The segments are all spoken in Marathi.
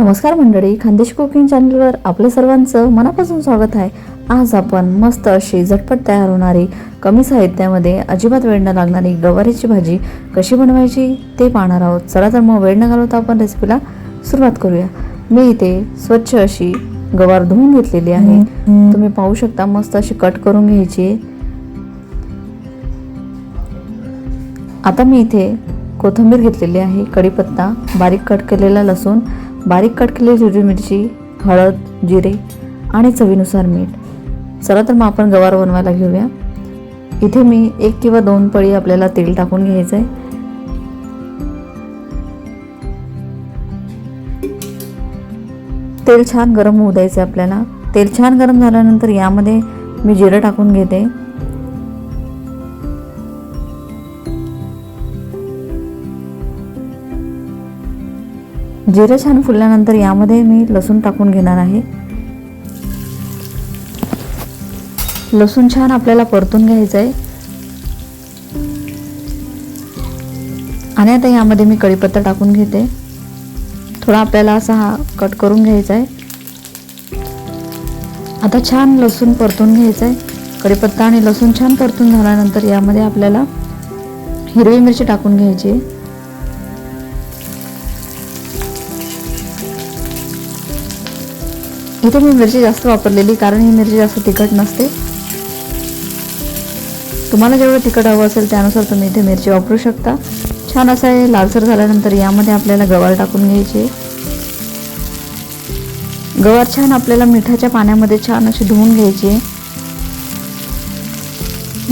नमस्कार मंडळी खानदेश कुकिंग चॅनलवर आपलं सर्वांचं मनापासून स्वागत आहे. आज आपण मस्त अशी झटपट तयार होणारी कमी साहित्यामध्ये अजिबात वेळ न लागणारी गवारीची भाजी कशी बनवायची ते पाहणार आहोत. चला तर मग वेळ न घालवता आपण रेसिपीला सुरुवात करूया. मी इथे स्वच्छ अशी गवार धुवून घेतलेली आहे. तुम्ही पाहू शकता मस्त अशी कट करून घ्यायची. आता मी इथे कोथिंबीर घेतलेली आहे कढीपत्ता बारीक कट केलेला लसूण बारीक कट केलेली हिरवी मिरची हळद जिरे आणि चवीनुसार मीठ. चला तर मग आपण गवार बनवायला घेऊया. इथे मी एक किंवा दोन पळी आपल्याला तेल टाकून घ्यायचं आहे तेल छान गरम होऊ द्यायचं आहे आपल्याला. तेल छान गरम झाल्यानंतर यामध्ये मी जिरं टाकून घेते. जिरं छान फुलल्यानंतर यामध्ये मी लसूण टाकून घेणार आहे. लसूण छान आपल्याला परतून घ्यायचं आहे. आणि आता यामध्ये मी कढीपत्ता टाकून घेते. थोडा आपल्याला असा हा कट करून घ्यायचा आहे. आता छान लसूण परतून घ्यायचं आहे. कढीपत्ता आणि लसूण छान परतून झाल्यानंतर यामध्ये आपल्याला हिरवी मिरची टाकून घ्यायची आहे. इथे मी मिरची जास्त वापरलेली कारण ही मिरची जास्त तिखट नसते. तुम्हाला जेवढं तिखट हवं असेल त्यानुसार तुम्ही इथे मिरची वापरू शकता. छान असं हे लालसर झाल्यानंतर यामध्ये आपल्याला गवार टाकून घ्यायची. गवार छान आपल्याला मिठाच्या पाण्यामध्ये छान अशी धुवून घ्यायची. आहे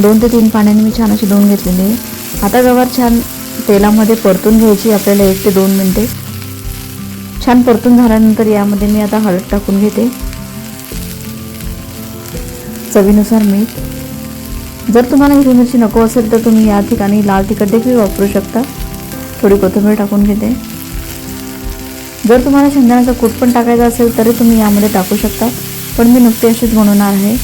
दोन ते तीन पाण्याने मी छान अशी धुवून घेतलेली. आहे आता गवार छान तेलामध्ये परतून घ्यायची आपल्याला एक ते दोन मिनटे. छान परतून झाल्यानंतर यामध्ये मी आता हळद टाकून घेते. चवीनुसार मीठ. जर तुम्हाला हिरवी मिरची नको असेल तर तुम्ही या ठिकाणी लाल तिखट देखील वापरू शकता. थोडी कोथिंबीर टाकून घेते. जर तुम्हाला शेंगदाण्याचा कूट पण टाकायचा असेल तरी तुम्ही यामध्ये टाकू शकता. पण मी नुकती अशीच बनवणार आहे.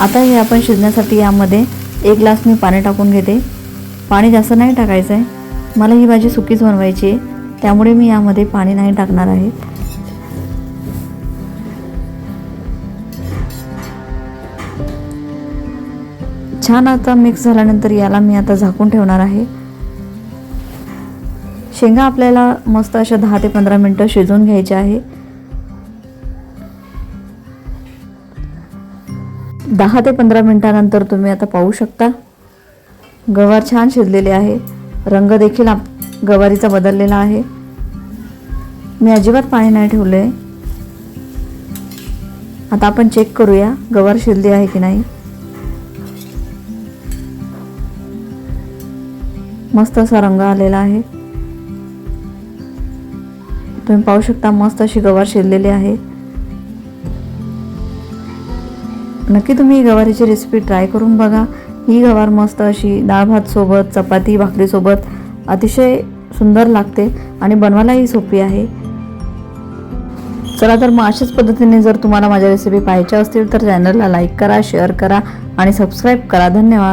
आता हे आपण शिजण्यासाठी यामध्ये एक ग्लास मी पाणी टाकून घेते. पाणी जास्त नाही टाकायचं आहे मला ही भाजी सुकीच बनवायची आहे. त्यामुळे मी यामध्ये पाणी नाही टाकणार आहे. छान आता मिक्स झाल्यानंतर याला मी आता झाकून ठेवणार आहे. शेंगा आपल्याला मस्त अशा दहा ते पंधरा मिनटं शिजवून घ्यायच्या आहे. दहा ते पंधरा मिनटानंतर तुम्ही आता पाहू शकता. गवार छान शिजलेले आहे. रंग देखील आप गवारीचा बदललेला आहे. मी अजिबात पाणी नाही ठेवलं आहे आता आपण चेक करूया गवार शिजली आहे की नाही. मस्त असा रंग आलेला आहे. तुम्ही पाहू शकता मस्त अशी गवार शिजलेली आहे. नक्की तुम्ही गवारीची रेसिपी ट्राय करून बघा. ही गवार मस्त अशी डाळ भातसोबत चपाती भाकरीसोबत अतिशय सुंदर लागते आणि बनवायलाही सोपी आहे. चला तर मग अशाच पद्धतीने जर तुम्हाला माझ्या रेसिपी पाहायच्या असतील तर चॅनलला लाईक करा शेअर करा आणि सबस्क्राईब करा. धन्यवाद.